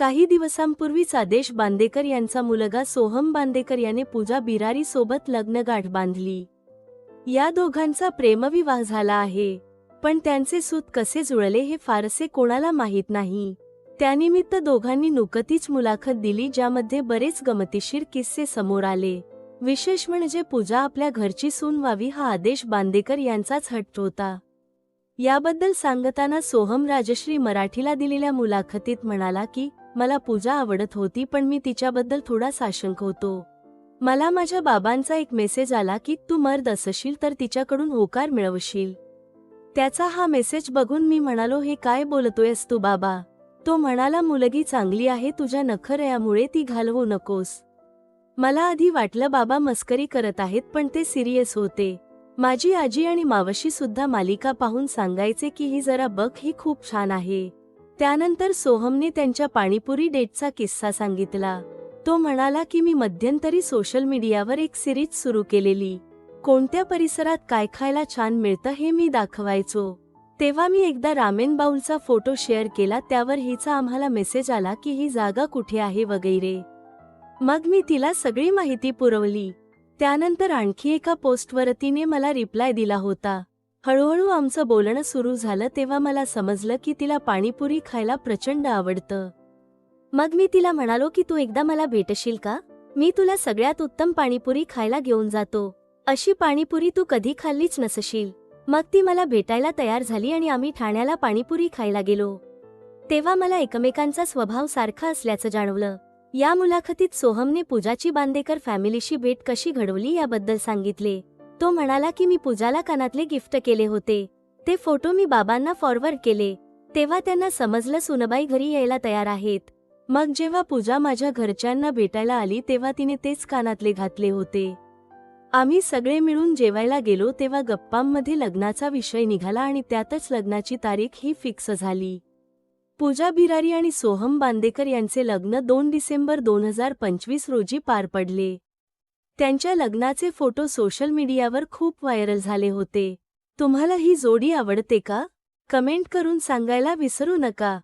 काही दिवसांपूर्वीच आदेश बांदेकर यांचा मुलगा सोहम बांदेकर याने पूजा बिरारी सोबत लग्नगाठ बांधली. या दोघांचा प्रेमविवाह झाला आहे. पण त्यांचे सूत कसे जुळले हे फारसे कोणाला माहीत नाही. त्यानिमित्त दोघांनी नुकतीच मुलाखत दिली ज्यामध्ये बरेच गमतीशीर किस्से समोर आले. विशेष म्हणजे पूजा आपल्या घरची सून व्हावी हा आदेश बांदेकर यांचाच हट्ट होता. याबद्दल सांगताना सोहम राजश्री मराठीला दिलेल्या मुलाखतीत म्हणाला की मला पूजा आवडत होती पण मी तिच्याबद्दल थोडा साशंक होतो. मला माझ्या बाबांचा एक मेसेज आला की तू मर्द असशील तर तिच्याकडून होकार मिळवशील. त्याचा हा मेसेज बघून मी म्हणालो हे काय बोलतोयस तू बाबा? तो म्हणाला मुलगी चांगली आहे तुझ्या नखरयामुळे ती घालवू नकोस. मला आधी वाटलं बाबा मस्करी करत आहेत पण ते सिरियस होते. माझी आजी आणि मावशी सुद्धा मालिका पाहून सांगायचे की ही जरा बघ ही खूप छान आहे. त्यानंतर सोहमने त्यांच्या पाणीपुरी डेटचा किस्सा सांगितला. तो म्हणाला की मी मध्यंतरी सोशल मीडियावर एक सिरीज सुरू केलेली. कोणत्या परिसरात काय खायला छान मिळतं हे मी दाखवायचो. तेव्हा मी एकदा रामेन बाउलचा फोटो शेअर केला त्यावर हिचा आम्हाला मेसेज आला की ही जागा कुठे आहे वगैरे. मग मी तिला सगळी माहिती पुरवली. त्यानंतर आणखी एका पोस्टवर तिने मला रिप्लाय दिला होता. हळूहळू आमचं बोलणं सुरू झालं तेव्हा मला समजलं की तिला पाणीपुरी खायला प्रचंड आवडतं. मग मी तिला म्हणालो की तू एकदा मला भेटशील का? मी तुला सगळ्यात उत्तम पाणीपुरी खायला घेऊन जातो. अशी पाणीपुरी तू कधी खाल्लीच नसशील. मग ती मला भेटायला तयार झाली आणि आम्ही ठाण्याला पाणीपुरी खायला गेलो. तेव्हा मला एकमेकांचा स्वभाव सारखा असल्याचं जाणवलं. या मुलाखतीत सोहमने पूजाची बांदेकर फॅमिलीशी भेट कशी घडवली याबद्दल सांगितले. तो म्हणाला की मी पूजाला कानातले गिफ्ट केले होते. ते फोटो मी बाबांना फॉरवर्ड केले. तेव्हा त्यांना समजलं सुनबाई घरी यायला तयार आहेत. मग जेव्हा पूजा माझ्या घरच्यांना भेटायला आली तेव्हा तिने तेच कानातले घातले होते. आम्ही सगळे मिळून जेवायला गेलो तेव्हा गप्पांमध्ये लग्नाचा विषय निघाला आणि त्यातच लग्नाची तारीख ही फिक्स झाली. पूजा बिरारी आणि सोहम बांदेकर यांचे लग्न दोन डिसेंबर दोन हजार पंचवीस रोजी पार पडले. त्यांच्या लग्नाचे फोटो सोशल मीडियावर खूप व्हायरल झाले होते. तुम्हाला ही जोडी आवडते का? कमेंट करून सांगायला विसरू नका.